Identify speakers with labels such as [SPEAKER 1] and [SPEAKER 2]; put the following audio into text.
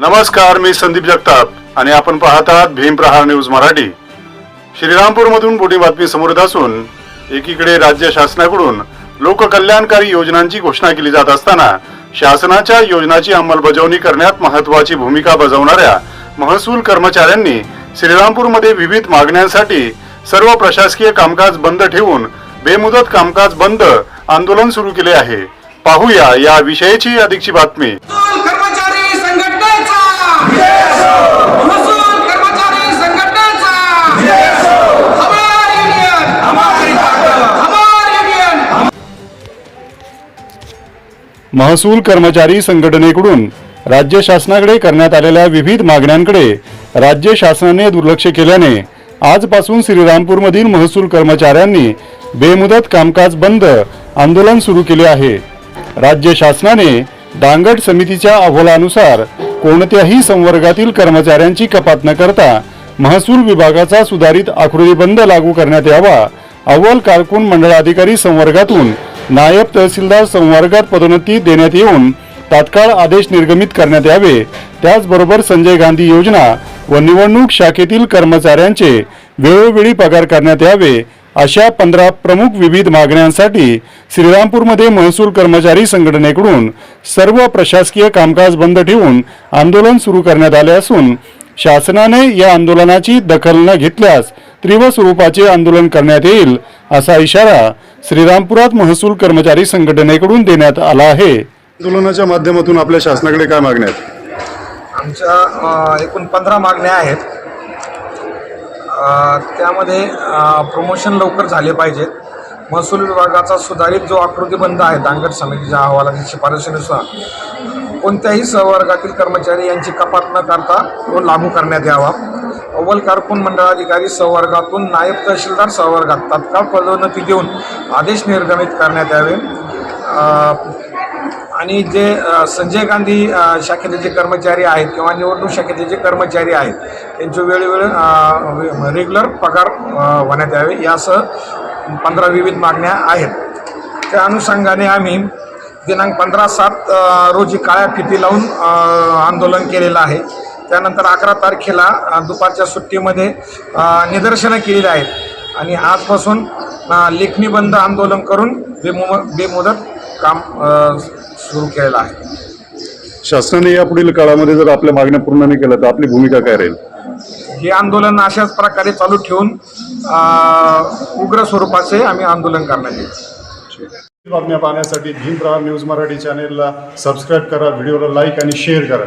[SPEAKER 1] नमस्कार मी संदीप जगताप आणि आपण पाहत आहात भीम प्रहार न्यूज मराठी. श्रीरामपूरमधून मोठी बातमी समोर येत असून एकीकडे राज्य शासनाकडून लोककल्याणकारी योजनांची घोषणा केली जात असताना शासनाच्या योजनाची अंमलबजावणी करण्यात महत्वाची भूमिका बजावणाऱ्या महसूल कर्मचाऱ्यांनी श्रीरामपूरमध्ये विविध मागण्यांसाठी सर्व प्रशासकीय कामकाज बंद ठेवून बेमुदत कामकाज बंद आंदोलन सुरू केले आहे. पाहूया या विषयीची अधिकची बातमी.
[SPEAKER 2] महसूल कर्मचारी
[SPEAKER 1] संघटनेकडून राज्य शासनाकडे करण्यात आलेल्या विविध मागण्यांकडे राज्य शासनाने दुर्लक्ष केल्याने आजपासून श्रीरामपूरमधील महसूल कर्मचाऱ्यांनी बेमुदत कामकाज बंद आंदोलन सुरू केले आहे. राज्य शासनाने डांगट समितीच्या अहवालानुसार कोणत्याही संवर्गातील कर्मचाऱ्यांची कपात न करता महसूल विभागाचा सुधारित आकृतीबंध लागू करण्यात यावा अव्वल कारकून मंडळाधिकारी संवर्गातून नायब तहसीलदार संवर्गात पदोन्नती देण्यात येऊन तात्काळ आदेश निर्गमित करण्यात यावे. त्याचबरोबर संजय गांधी योजना व निवडणूक शाखेतील कर्मचाऱ्यांचे वेळोवेळी पगार करण्यात यावे अशा पंधरा प्रमुख विविध मागण्यांसाठी श्रीरामपूरमध्ये महसूल कर्मचारी संघटनेकडून सर्व प्रशासकीय कामकाज बंद ठेवून आंदोलन सुरू करण्यात आले असून शासनाने या आंदोलनाची दखल न घेतल्यास तीव्र स्वरूपाचे आंदोलन करण्यात येईल असा इशारा श्रीरामपुरात महसूल कर्मचारी संघटनेकडून देण्यात आला आहे. आंदोलनाच्या माध्यमातून आपल्या शासनाकडे काय मागण्या आहेत?
[SPEAKER 3] आमच्या एकूण पंधरा मागण्या आहेत. अ, त्यामध्ये प्रमोशन लवकर झाले पाहिजेत. महसूल विभागाचा सुधारित जो आकृतीबंध आहे दांगट समितीच्या अहवालाच्या शिफारशीनुसार कोणत्याही सहवर्गातील कर्मचारी यांची कपात न करता तो लागू करण्यात यावा. अव्वल कारकून मंडळाधिकारी सहवर्गातून नायब तहसीलदार सहवर्गात तात्काळ पदोन्नती देऊन आदेश निर्गमित करण्यात यावे. आणि जे संजय गांधी शाखेचे जे कर्मचारी आहेत किंवा निवडणूक शाखेचे जे कर्मचारी आहेत त्यांचे वेळोवेळी रेग्युलर पगार होण्यात यावे. यासह पंधरा विविध मागण्या आहेत. त्या अनुषंगाने आम्ही दिनांक पंधरा सात रोजी काळ्या फिती लावून आंदोलन केलेलं आहे. त्यानंतर अकरा तारखेला दुपारच्या सुट्टीमध्ये निदर्शनं केलेली आहेत. आणि आजपासून अ, लेखणी बंद आंदोलन करून बेमु बेमुदत काम सुरू केलेलं आहे.
[SPEAKER 1] शासनाने यापुढील काळामध्ये जर आपल्या मागण्या पूर्ण नाही केल्या तर आपली भूमिका काय राहील?
[SPEAKER 3] हे आंदोलन अशाच प्रकारे चालू ठेवून उग्र स्वरूपाचे आम्ही आंदोलन करण्यात येईल
[SPEAKER 1] बातम्या पाहण्यासाठी भीम प्रहार न्यूज मराठी चॅनेलला सबस्क्राईब करा व्हिडिओला लाईक आणि शेअर करा.